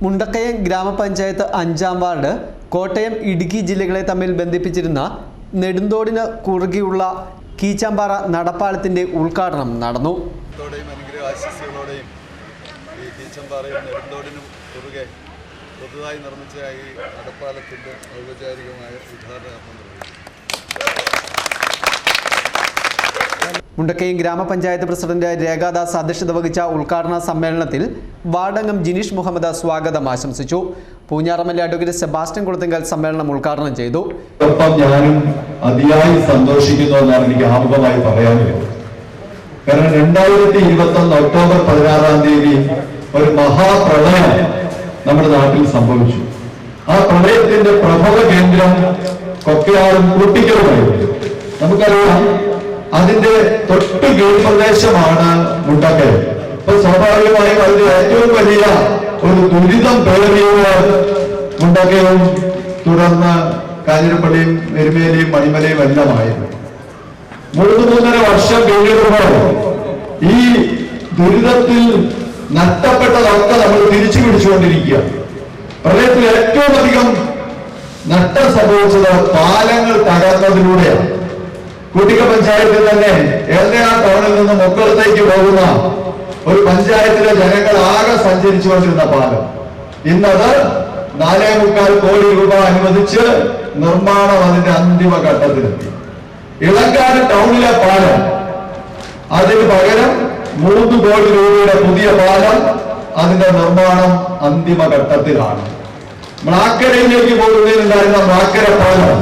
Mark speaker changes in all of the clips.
Speaker 1: മുണ്ടക്കയം ഗ്രാമപഞ്ചായത്ത് അഞ്ചാം വാർഡ് കോട്ടയം ഇടുക്കി ജില്ലകളെ തമ്മിൽ ബന്ധിപ്പിച്ചിരുന്ന നെടുന്തോടിന് കുറുകിയുള്ള കീച്ചാമ്പാറ നടപ്പാലത്തിന്റെ ഉദ്ഘാടനം നടന്നു.
Speaker 2: ആശീസ്സുകളോടെയും ഈ ടീച്ചമ്പാറയും നെടുന്തോടിനും കുറുകെ പുതുതായി നിർമ്മിച്ച ഈ നടപ്പാലത്തിന്റെ ഔപചാരികമായ ഉദ്ഘാടനം നിർവഹിച്ചു
Speaker 1: മുണ്ടക്കയം ഗ്രാമപഞ്ചായത്ത് പ്രസിഡന്റ് രേഖാദാസ് അധ്യക്ഷത വഹിച്ച ഉദ്ഘാടന സമ്മേളനത്തിൽ വാർഡംഗം ജിനീഷ് മുഹമ്മദ് സ്വാഗതം ആശംസിച്ചു. പൂഞ്ഞാറമല്ലെ അഡ്വക്കേറ്റ് സെബാസ്റ്റ്യൻ കുളത്തിങ്കൽ സമ്മേളനം ഉദ്ഘാടനം ചെയ്തു.
Speaker 3: ഞാനും അതിയായി സന്തോഷിക്കുന്നു എന്നാണ് എനിക്ക് ആമുഖമായി പറയാനുള്ളത്. കാരണം രണ്ടായിരത്തി ഇരുപത്തി ഒക്ടോബർ പതിനാറാം തീയതി ഒരു മഹാപ്രളയം നമ്മുടെ നാട്ടിൽ സംഭവിച്ചു. ആ പ്രളയത്തിന്റെ പ്രഭവ കേന്ദ്രം കൊക്കയാളും കൂട്ടിക്കലുമായിരുന്നു നമുക്കറിയാം അതിന്റെ തൊട്ട് കീഴ്പ്രദേശമാണ് മുട്ടക്കൽ അപ്പൊ സ്വാഭാവികമായും അതിന്റെ ഏറ്റവും വലിയ ഒരു ദുരിതം പേറിയത് മുണ്ടക്കയും തുടർന്ന് കാഞ്ഞിരപ്പള്ളിയും എരുമേലിയും മണിമലയും എല്ലാമായിരുന്നു. മൂന്ന് മൂന്നര വർഷം കഴിഞ്ഞപ്പോൾ ഈ ദുരിതത്തിൽ നഷ്ടപ്പെട്ടതൊക്കെ നമ്മൾ തിരിച്ചു പിടിച്ചുകൊണ്ടിരിക്കുക. പ്രളയത്തിൽ ഏറ്റവും അധികം നഷ്ടം സംഭവിച്ചത് പാലങ്ങൾ തകർന്നതിലൂടെയാണ്. കുട്ടിക പഞ്ചായത്തിൽ തന്നെ ഏറനാ ടൗണിൽ നിന്ന് മുക്കളത്തേക്ക് പോകുന്ന ഒരു പഞ്ചായത്തിലെ ജനങ്ങൾ ആകെ സഞ്ചരിച്ചുകൊണ്ടിരുന്ന പാലം. ഇന്നത് നാലേ മുക്കാൽ കോടി രൂപ അനുവദിച്ച് നിർമ്മാണം അതിന്റെ അന്തിമ ഘട്ടത്തിലെത്തി. ഇളങ്കാട് ടൗണിലെ പാലം അതിന് പകരം മൂന്ന് കോടി രൂപയുടെ പുതിയ പാലം അതിന്റെ നിർമ്മാണം അന്തിമ ഘട്ടത്തിലാണ്. മ്ലാക്കരയിലേക്ക് പോകുന്നതിനുണ്ടായിരുന്ന മ്ലാക്കര പാലം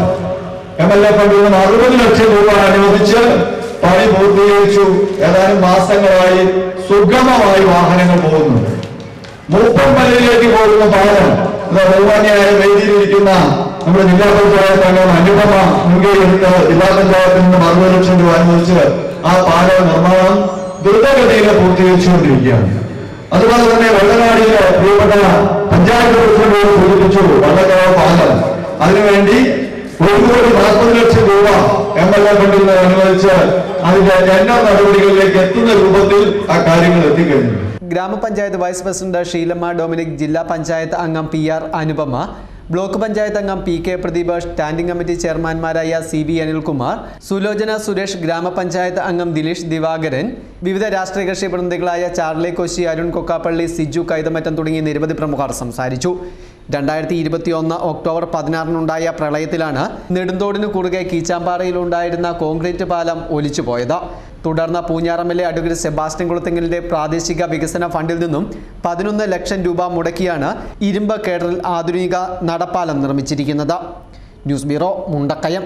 Speaker 3: എം എൽ എ ഫണ്ടിൽ നിന്ന് അറുപത് ലക്ഷം രൂപ അനുവദിച്ച് പണി പൂർത്തീകരിച്ചു. ഏതാനും മാസങ്ങളായി സുഗമമായി വാഹനങ്ങൾ പോകുന്നു. മൂപ്പമ്പലയിലേക്ക് പോകുന്ന പാലം ബഹുമാനിയായ വേദിയിലിരിക്കുന്ന നമ്മുടെ ജില്ലാ പഞ്ചായത്ത് അംഗം അനുപമ മുൻകൈയെടുത്ത് ജില്ലാ പഞ്ചായത്തിൽ നിന്ന് അറുപത് ലക്ഷം രൂപ അനുവദിച്ച് ആ പാല നിർമ്മാണം ദ്രുതഗതിയിൽ പൂർത്തീകരിച്ചുകൊണ്ടിരിക്കുകയാണ്. അതുപോലെ തന്നെ വെള്ളനാടിയിലെ പ്രിയപ്പെട്ട പഞ്ചായത്ത് പ്രസിഡന്റ് സൂചിപ്പിച്ചു വള്ളക്കാവ് പാലം. അതിനുവേണ്ടി ഒരു നാൽപ്പത് ലക്ഷം രൂപ എം എൽ എ ഫണ്ടിൽ നിന്ന് അനുവദിച്ച് അതിന്റെ എല്ലാ നടപടികളിലേക്ക് എത്തുന്ന രൂപത്തിൽ ആ കാര്യങ്ങൾ എത്തിക്കഴിഞ്ഞു.
Speaker 1: ഗ്രാമപഞ്ചായത്ത് വൈസ് പ്രസിഡന്റ് ഷീലമ്മ ഡൊമിനിക് ജില്ലാ പഞ്ചായത്ത് അംഗം P R Anupama block panchayat അംഗം P K Pradeep standing committee ചെയർമാൻമാരായ C V Anilkumar Sulochana Suresh ഗ്രാമപഞ്ചായത്ത് അംഗം ദിലീഷ് ദിവാകരൻ വിവിധ രാഷ്ട്രീയ കക്ഷി പ്രതിനിധികളായ ചാർലി കോശി അരുൺ കൊക്കാപ്പള്ളി സിജു കൈതമറ്റം തുടങ്ങിയ നിരവധി പ്രമുഖർ സംസാരിച്ചു. രണ്ടായിരത്തി ഇരുപത്തി ഒന്ന് ഒക്ടോബർ പതിനാറിനുണ്ടായ പ്രളയത്തിലാണ് നെടുന്തോടിന് കുറുകെ കീച്ചാമ്പാറയിലുണ്ടായിരുന്ന കോൺക്രീറ്റ് പാലം ഒലിച്ചുപോയത്. തുടർന്ന് പൂഞ്ഞാറമ്മിലെ അഡ്വക്കേറ്റ് സെബാസ്റ്റ്യൻ കുളത്തിങ്ങലിന്റെ പ്രാദേശിക വികസന ഫണ്ടിൽ നിന്നും പതിനൊന്ന് ലക്ഷം രൂപ മുടക്കിയാണ് ഇരുമ്പ് കേഡറിൽ ആധുനിക നടപ്പാലം നിർമ്മിച്ചിരിക്കുന്നത്. News bureau Mundakayam.